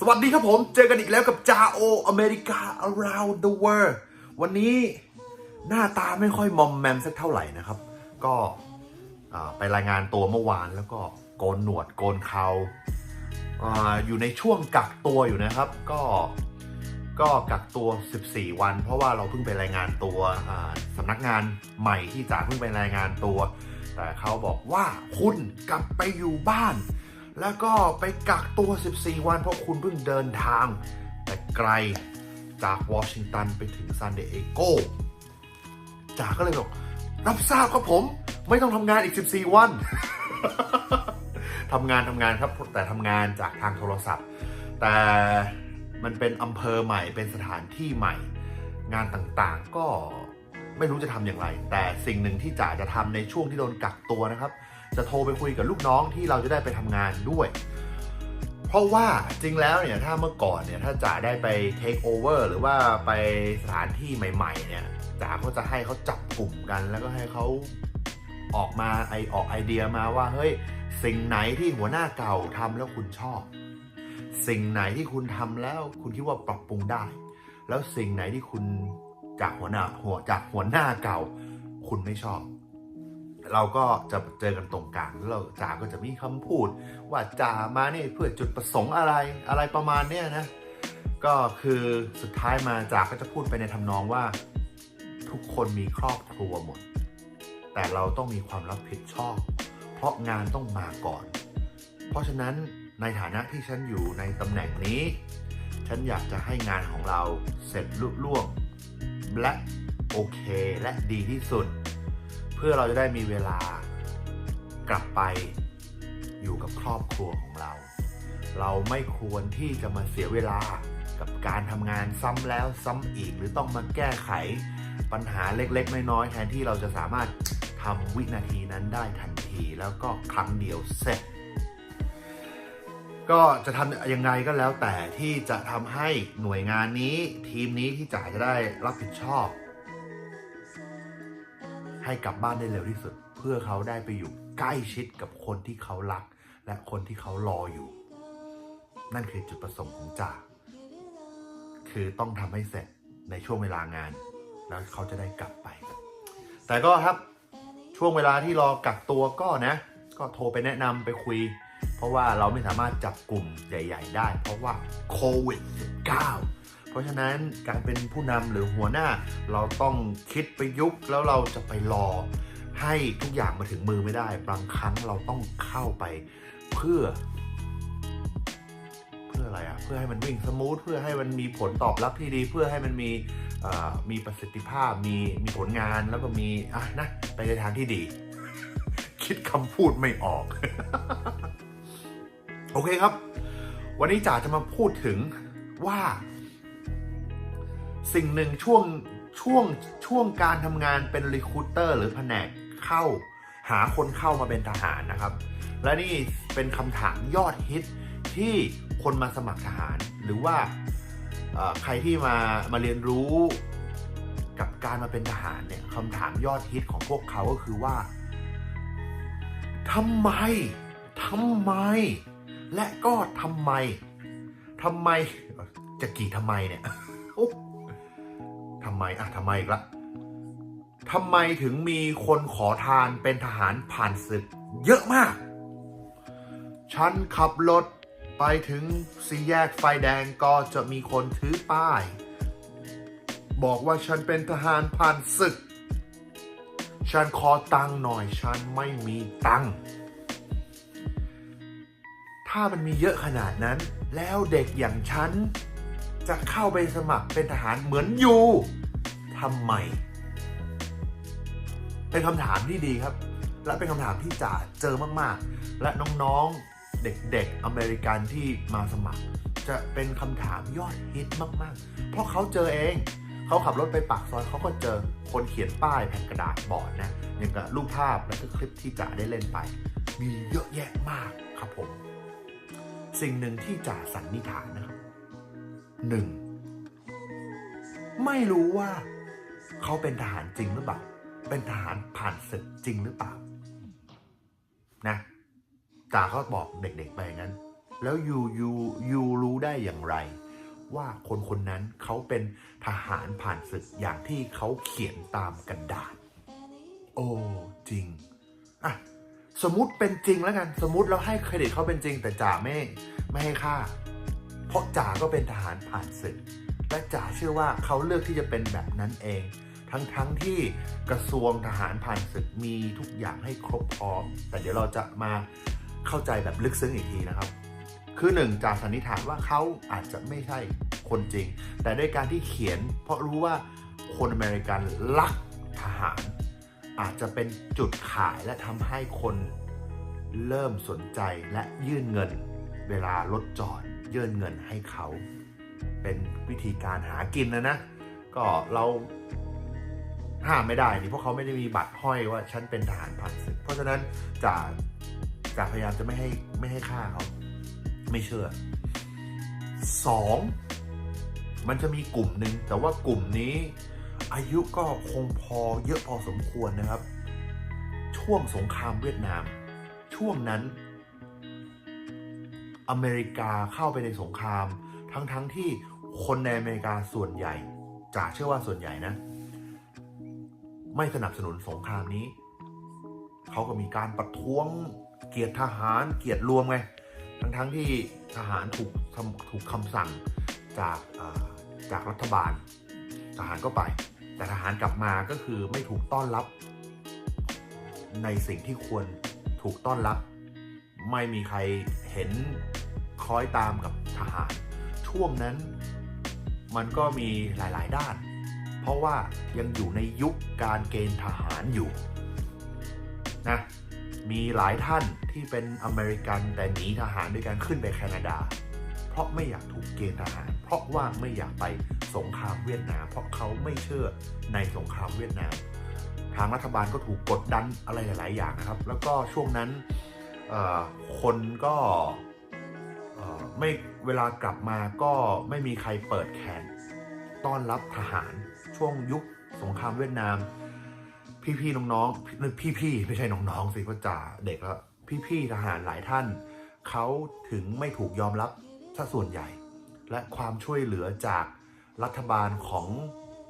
สวัสดีครับผม เจอกันอีกแล้วกับจาโออเมริกา around the world วันนี้หน้าตาไม่ค่อยมอมแมมสักเท่าไหร่นะครับ ก็ไปรายงานตัวเมื่อวานแล้วก็โกนหนวดโกนเขาอาอยู่ในช่วงกักตัวอยู่นะครับ ก็ก็กักตัว 14 วัน เพราะว่าเราเพิ่งไปรายงานตัวสำนักงานใหม่ที่จ่าเพิ่งไปรายงานตัว แต่เขาบอกว่าคุณกลับไปอยู่บ้าน แล้วก็ไปกักตัว 14 วันเพราะคุณเพิ่งเดินทาง แต่ไกลจากวอชิงตันไปถึงซานดิเอโกจ่าก็เลยบอกรับทราบครับผม ไม่ต้องทำงานอีก 14 วันทำงานทำงานครับ แต่ทำงานจากทางโทรศัพท์ แต่มันเป็นอำเภอใหม่เป็นสถานที่ใหม่ งานต่างๆก็ไม่รู้จะทำอย่างไร แต่สิ่งหนึ่งที่จ่าจะทำในช่วงที่โดนกักตัวนะครับ จะโทรไปคุยกับลูกน้องที่เราจะได้ไปทำงานด้วย เพราะว่าจริงแล้วเนี่ยถ้าเมื่อก่อนเนี่ยถ้าจ่าได้ไป take over หรือว่าไปสถานที่ใหม่ ๆ เนี่ยจ่าก็จะให้เขาจับกลุ่มกัน แล้วก็ให้เขาออกมาไอออกไอเดียมาว่าเฮ้ยสิ่งไหนที่หัวหน้าเก่าทำแล้วคุณชอบ สิ่งไหนที่คุณทำแล้วคุณคิดว่าปรับปรุงได้ แล้วสิ่งไหนที่คุณจากหัวหน้าหัวจากหัวหน้าเก่า คุณไม่ชอบ เราก็จะเจอกันตรงกลางแล้วจ่าก็จะมีคำพูด ว่าจ่ามานี่เพื่อจุดประสงค์อะไรอะไรประมาณเนี้ยนะ ก็คือสุดท้ายมาจ่าก็จะพูดไปในทำนองว่า ทุกคนมีครอบครัวหมด แต่เราต้องมีความรับผิดชอบ เพราะงานต้องมาก่อน เพราะฉะนั้นในฐานะที่ฉันอยู่ในตำแหน่งนี้ ฉันอยากจะให้งานของเราเสร็จลุล่วงและโอเคและดีที่สุด เพื่อเราจะได้มีเวลากลับไปอยู่กับครอบครัวของเรา เราไม่ควรที่จะมาเสียเวลากับการทำงานซ้ำแล้วซ้ำอีก หรือต้องมาแก้ไขปัญหาเล็กๆ น้อยๆแทนที่เราจะสามารถทำวินาทีนั้นได้ทันทีแล้วก็ครั้งเดียวเสร็จ ก็จะทำยังไงก็แล้วแต่ที่จะทำให้หน่วยงานนี้ทีมนี้ที่จ่ายจะได้รับผิดชอบ ให้กลับบ้านได้เร็วที่สุด เพื่อเขาได้ไปอยู่ใกล้ชิดกับคนที่เขารัก และคนที่เขารออยู่ นั่นคือจุดประสงค์ของจ่าคือต้องทำให้เสร็จในช่วงเวลางาน แล้วเขาจะได้กลับไป แต่ก็ครับช่วงเวลาที่รอกักตัวก็นะ ก็โทรไปแนะนำไปคุย เพราะว่าเราไม่สามารถจับกลุ่มใหญ่ ๆ ได้ เพราะว่าโควิด -19 ราะฉะนั้นการเป็นผู้นำหรือหัวหน้า เราต้องคิดไปยุคแล้วเราจะไปรอให้ทุกอย่างมาถึงมือไม่ได้ บางครั้งเราต้องเข้าไปเพื่อ เพื่ออะไรอะเพื่อให้มันวิ่งสมูทเพื่อให้มันมีผลตอบรับที่ดี เพื่อให้มันมีมีประสิทธิภาพมีมีผลงานแล้วก็มีอะนะไปในทางที่ดี คิดคำพูดไม่ออก โอเคครับ วันนี้จ๋าจะมาพูดถึงว่า สิ่งหนึ่งช่วงช่วงช่วงการทำงานเป็นรีคูเตอร์หรือแผนกเข้า หาคนเข้ามาเป็นทหารนะครับ และนี่เป็นคำถามยอดฮิตที่คนมาสมัครทหาร หรือว่าใครที่มามาเรียนรู้กับการมาเป็นทหารเนี่ยคำถามยอดฮิตของพวกเขาก็คือว่าทำไมทำไม และก็ทำไมทำไมจะกี่ทำไมเนี่ยำไมอะทำไมอีกละทำไมถึงมีคนขอทานเป็นทหารผ่านศึก เยอะมาก ฉันขับรถไปถึงสี่แยกไฟแดงก็จะมีคนถือป้าย บอกว่าฉันเป็นทหารผ่านศึก ฉันขอตังค์หน่อยฉันไม่มีตังค์ถ้ามันมีเยอะขนาดนั้น แล้วเด็กอย่างฉัน จะเข้าไปสมัครเป็นทหารเหมือนอยู่ ทำไม เป็นคำถามที่ดีครับ และเป็นคำถามที่จ่าเจอมากๆ และน้องๆเด็กๆอเมริกันที่มาสมัคร จะเป็นคำถามยอดฮิตมากๆ เพราะเขาเจอเองเขาขับรถไปปากซอยเขาก็เจอคนเขียนป้ายแผ่นกระดาษบอร์ดนะอย่างกับรูปภาพและก็คลิปที่จ่าได้เล่นไป มีเยอะแยะมากครับผม สิ่งหนึ่งที่จ่าสันนิษฐานนะครับหนึ่งไม่รู้ว่า เขาเป็นทหารจริงหรือเปล่า เป็นทหารผ่านศึกจริงหรือเปล่า นะจ่าเขาบอกเด็กๆไปงั้น แล้วยูยูยูรู้ได้อย่างไร ว่าคนคนนั้นเขาเป็นทหารผ่านศึกอย่างที่เขาเขียนตามกระดาษ โอ้จริงอะสมมติเป็นจริงแล้วกัน สมมติเราให้เครดิตเขาเป็นจริงแต่จ่าไม่ไม่ให้ค่า เพราะจ่าก็เป็นทหารผ่านศึก และจ่าเชื่อว่าเขาเลือกที่จะเป็นแบบนั้นเอง ทั้งทั้งที่กระทรวงทหารผ่านศึกมีทุกอย่างให้ครบพร้อม แต่เดี๋ยวเราจะมาเข้าใจแบบลึกซึ้งอีกทีนะครับ คือหนึ่งจ่าสันนิษฐานว่าเขาอาจจะไม่ใช่คนจริง แต่ด้วยการที่เขียน เพราะรู้ว่าคนอเมริกันรักทหาร อาจจะเป็นจุดขายและทำให้คนเริ่มสนใจและยื่นเงิน เวลารถจอดยื่นเงินให้เขา เป็นวิธีการหากินนะนะ ก็เราห้ามไม่ได้นี่เพราะเขาไม่ได้มีบัตรห้อยว่าฉันเป็นทหารผ่านศึก เพราะฉะนั้นจ่าจ่าพยายามจะไม่ให้ไม่ให้ค่าเขาไม่เชื่อสองมันจะมีกลุ่มหนึ่งแต่ว่ากลุ่มนี้อายุก็คงพอเยอะพอสมควรนะครับ ช่วงสงครามเวียดนาม ช่วงนั้น อเมริกาเข้าไปในสงคราม ทั้งๆทที่คนในอเมริกาส่วนใหญ่จ่าเชื่อว่าส่วนใหญ่นะ ไม่สนับสนุนสงครามนี้ เขาก็มีการประท้วงเกียรติทหารเกียรติรวมไง ทั้งๆทที่ทหารถูกถูกคำสั่งจากาจากรัฐบาล ทหารก็ไป แต่ทหารกลับมาก็คือไม่ถูกต้อนรับ ในสิ่งที่ควรถูกต้อนรับ ไม่มีใครเห็นคล้อยตามกับทหาร ช่วงนั้น มันก็มีหลายๆ ด้าน เพราะว่ายังอยู่ในยุคการเกณฑ์ทหารอยู่นะมีหลายท่านที่เป็นอเมริกันแต่หนีทหารด้วยการขึ้นไปแคนาดา เพราะไม่อยากถูกเกณฑ์ทหาร เพราะว่าไม่อยากไปสงครามเวียดนาม เพราะเขาไม่เชื่อในสงครามเวียดนาม ทางรัฐบาลก็ถูกกดดันอะไรหลาย ๆ อย่างนะครับ แล้วก็ช่วงนั้นคนก็ ไม่เวลากลับมาก็ไม่มีใครเปิดแขนต้อนรับทหารช่วงยุคสงครามเวียดนาม พี่ๆน้องๆพี่ๆไม่ใช่น้องๆสิก็จ่าเด็กแล้วพี่ๆทหารหลายท่านเขาถึงไม่ถูกยอมรับซะส่วนใหญ่ และความช่วยเหลือจากรัฐบาลของ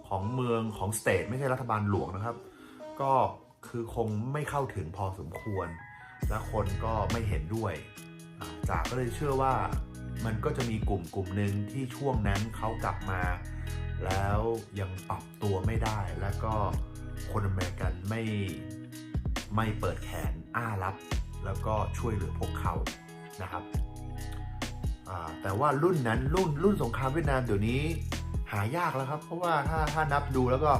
ของเมืองของสเตทไม่ใช่รัฐบาลหลวงนะครับ ก็คือคงไม่เข้าถึงพอสมควร และคนก็ไม่เห็นด้วยอ่าจ่าก็เลยเชื่อว่า มันก็จะมีกลุ่มกลุ่มหนึ่งที่ช่วงนั้นเขากลับมา แล้วยังปรับตัวไม่ได้ แล้วก็คนอเมริกันไม่ไม่เปิดแขนอ้ารับ แล้วก็ช่วยเหลือพวกเขานะครับแต่ว่ารุ่นนั้นรุ่นรุ่นสงครามเวียดนามเดี๋ยวนี้หายากแล้วครับ เพราะว่าถ้าถ้านับดูแล้วก็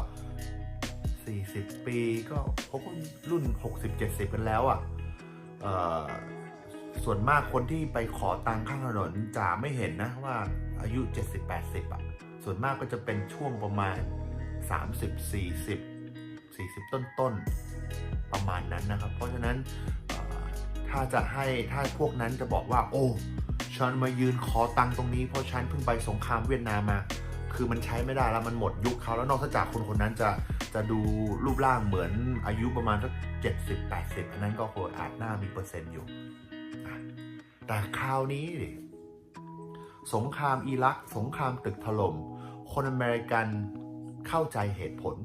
40 ปีก็เขาก็รุ่น 60-70 กันแล้วอะ่ะ ส่วนมากคนที่ไปขอตังค์ข้างถนนจะไม่เห็นนะว่าอายุ 70-80อะ ส่วนมากก็จะเป็นช่วงประมาณ 30 40 40 ต้นต้นๆประมาณนั้นนะครับ เพราะฉะนั้นถ้าจะให้ถ้าพวกนั้นจะบอกว่า โอ้ฉันมายืนขอตังค์ตรงนี้เพราะฉันเพิ่งไปสงครามเวียดนามมา คือมันใช้ไม่ได้แล้วมันหมดยุคเขาแล้วนอกจากคนคนนั้นจะจะดูรูปร่างเหมือนอายุประมาณสักเจ็ดสิบแปดสิบอันนั้นก็โหอาจหน้ามีเปอร์เซ็นต์อยู่ แต่คราวนี้ดิสงครามอิรัก สงครามตึกถล่ม คนอเมริกันเข้าใจเหตุผล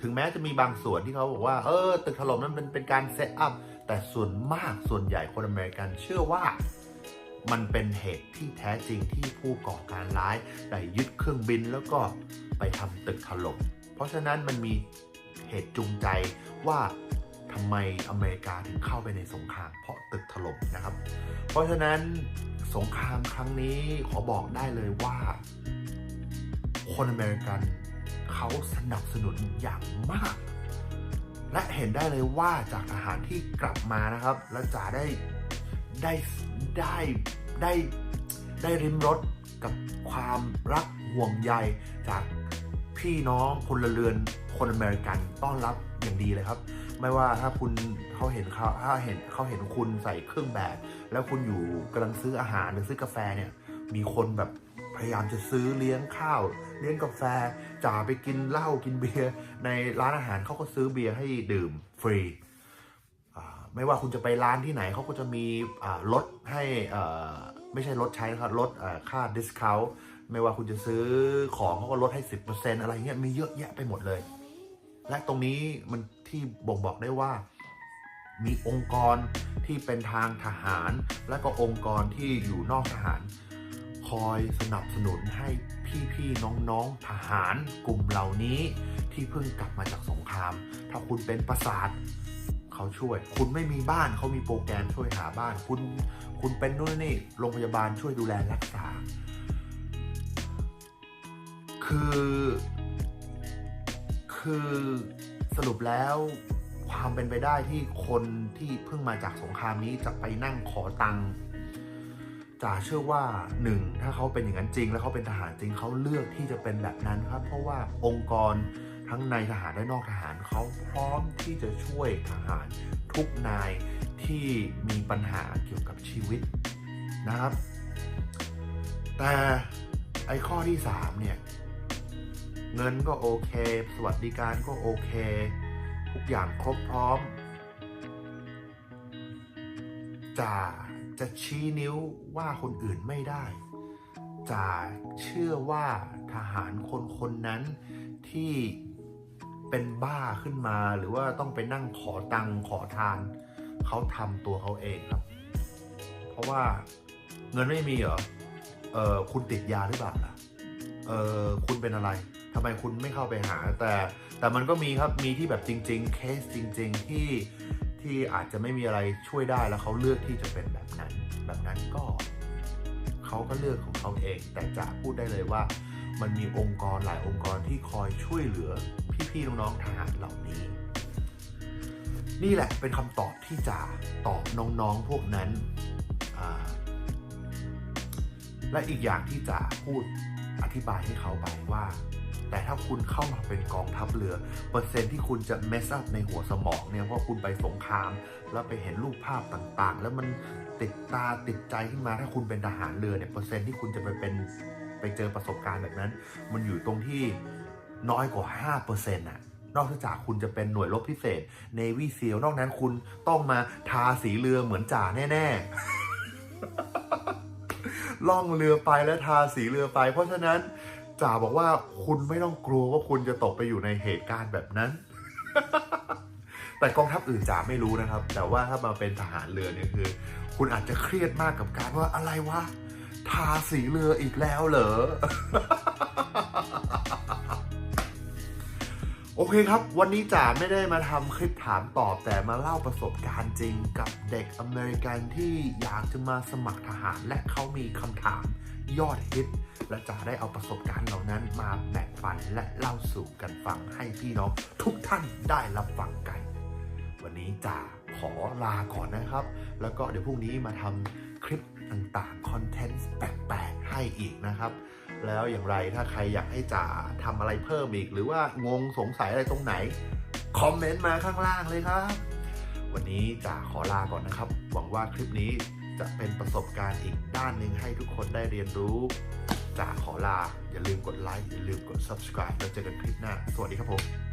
ถึงแม้จะมีบางส่วนที่เขาบอกว่า เออ ตึกถล่มนั้นเป็นเป็นการเซตอัพ แต่ส่วนมากส่วนใหญ่คนอเมริกันเชื่อว่ามันเป็นเหตุที่แท้จริงที่ผู้ก่อการร้ายได้ยึดเครื่องบินแล้วก็ไปทำตึกถล่ม เพราะฉะนั้นมันมีเหตุจูงใจว่า ทำไมอเมริกาถึงเข้าไปในสงครามเพราะตึกถล่มนะครับ เพราะฉะนั้นสงครามครั้งนี้ขอบอกได้เลยว่า คนอเมริกันเขาสนับสนุนอย่างมาก และเห็นได้เลยว่าจากทหารที่กลับมานะครับ และจ่าได้ได้ได้ได้ได้ริมรสกับความรักห่วงใยจากพี่น้องพละเรือนคนอเมริกันต้อนรับอย่างดีเลยครับ ไม่ว่าถ้าคุณเขาเห็นเขาถ้าเห็นเขาเห็นคุณใส่เครื่องแบบ แล้วคุณอยู่กำลังซื้ออาหารหรือซื้อกาแฟเนี่ย มีคนแบบพยายามจะซื้อเลี้ยงข้าว เลี้ยงกาแฟจ่าไปกินเหล้ากินเบียร์ในร้านอาหารเขาก็ซื้อเบียร์ให้ดื่มฟรีไม่ว่าคุณจะไปร้านที่ไหนเขาก็จะมีอ่ารถให้ไม่ใช่ลดใช้นะครับลดค่า discount ไม่ว่าคุณจะซื้อของเขาก็ลดให้ 10%อะไรเงี้ยมีเยอะแยะไปหมดเลย และตรงนี้มัน ที่บ่งบอกได้ว่ามีองค์กรที่เป็นทางทหาร และก็องค์กรที่อยู่นอกทหาร คอยสนับสนุนให้พี่ๆน้องๆทหารกลุ่มเหล่านี้ ที่เพิ่งกลับมาจากสงคราม ถ้าคุณเป็นประสาทเขาช่วย คุณไม่มีบ้านเขามีโปรแกรมช่วยหาบ้าน คุณคุณเป็นนู่นนี่โรงพยาบาลช่วยดูแลรักษา คือ คือ สรุปแล้วความเป็นไปได้ที่คนที่เพิ่งมาจากสงครามนี้จะไปนั่งขอตังค์จ่าเชื่อว่าหนึ่งถ้าเขาเป็นอย่างนั้นจริง แล้วเขาเป็นทหารจริงเขาเลือกที่จะเป็นแบบนั้นครับ เพราะว่าองค์กรทั้งในทหารและนอกทหารเขาพร้อมที่จะช่วยทหารทุกนายที่มีปัญหาเกี่ยวกับชีวิตนะครับ แต่ไอ้ข้อที่สามเนี่ย เงินก็โอเค สวัสดิการก็โอเค ทุกอย่างครบพร้อมจะจะชี้นิ้วว่าคนอื่นไม่ได้จะเชื่อว่าทหารคนคนนั้นที่เป็นบ้าขึ้นมาหรือว่าต้องไปนั่งขอตังค์ขอทาน เขาทำตัวเขาเองครับ เพราะว่าเงินไม่มีเหรอเออคุณติดยาหรือเปล่าล่ะเออคุณเป็นอะไร ทำไมคุณไม่เข้าไปหา แต่แต่มันก็มีครับมีที่แบบจริง ๆ เคสจริง ๆ ที่ที่อาจจะไม่มีอะไรช่วยได้แล้วเขาเลือกที่จะเป็นแบบนั้น แบบนั้นก็เขาก็เลือกของเขาเอง แต่จะพูดได้เลยว่า มันมีองค์กรหลายองค์กรที่คอยช่วยเหลือพี่ๆน้องๆทหารเหล่านี้ นี่แหละเป็นคำตอบที่จะตอบน้องๆพวกนั้นและอีกอย่างที่จะพูดอธิบายให้เขาไปว่า แต่ถ้าคุณเข้ามาเป็นกองทัพเรือ เปอร์เซ็นต์ที่คุณจะเมสอัพในหัวสมองเนี่ยเพราะคุณไปสงคราม แล้วไปเห็นรูปภาพต่างๆ แล้วมันติดตาติดใจขึ้นมาถ้าคุณเป็นทหารเรือเนี่ยเปอร์เซ็นต์ที่คุณจะไปเป็นไปเจอประสบการณ์แบบนั้น มันอยู่ตรงที่น้อยกว่า5%น่ะนอกจากคุณจะเป็นหน่วยรบพิเศษ Navy SEAL นอกนั้นคุณต้องมาทาสีเรือเหมือนจ่าแน่ ๆ ล่องเรือไปแล้วทาสีเรือไป เพราะฉะนั้น จ่าบอกว่าคุณไม่ต้องกลัวว่าคุณจะตกไปอยู่ในเหตุการณ์แบบนั้น แต่กองทัพอื่นจ่าไม่รู้นะครับ แต่ว่าถ้ามาเป็นทหารเรือเนี่ยคือ คุณอาจจะเครียดมากกับการว่าอะไรวะทาสีเรืออีกแล้วเหรอ โอเคครับ วันนี้จ๋าไม่ได้มาทำคลิปถามตอบแต่มาเล่าประสบการณ์จริงกับเด็กอเมริกันที่อยากจะมาสมัครทหารและเขามีคำถามยอดฮิต และจ๋าได้เอาประสบการณ์เหล่านั้นมาแบ่งปันและเล่าสู่กันฟังให้พี่น้องทุกท่านได้รับฟังกัน วันนี้จ๋าขอลาก่อนนะครับ แล้วก็เดี๋ยวพรุ่งนี้มาทำคลิปต่างๆคอนเทนต์แปลกๆให้อีกนะครับ แล้วอย่างไรถ้าใครอยากให้จ๋าทำอะไรเพิ่มอีก หรือว่างงสงสัยอะไรตรงไหน คอมเมนต์มาข้างล่างเลยครับ วันนี้จ๋าขอลาก่อนนะครับ หวังว่าคลิปนี้จะเป็นประสบการณ์อีกด้านหนึ่งให้ทุกคนได้เรียนรู้ จ๋าขอลา อย่าลืมกดไลค์อย่าลืมกด subscribe แล้วเจอกันคลิปหน้า สวัสดีครับผม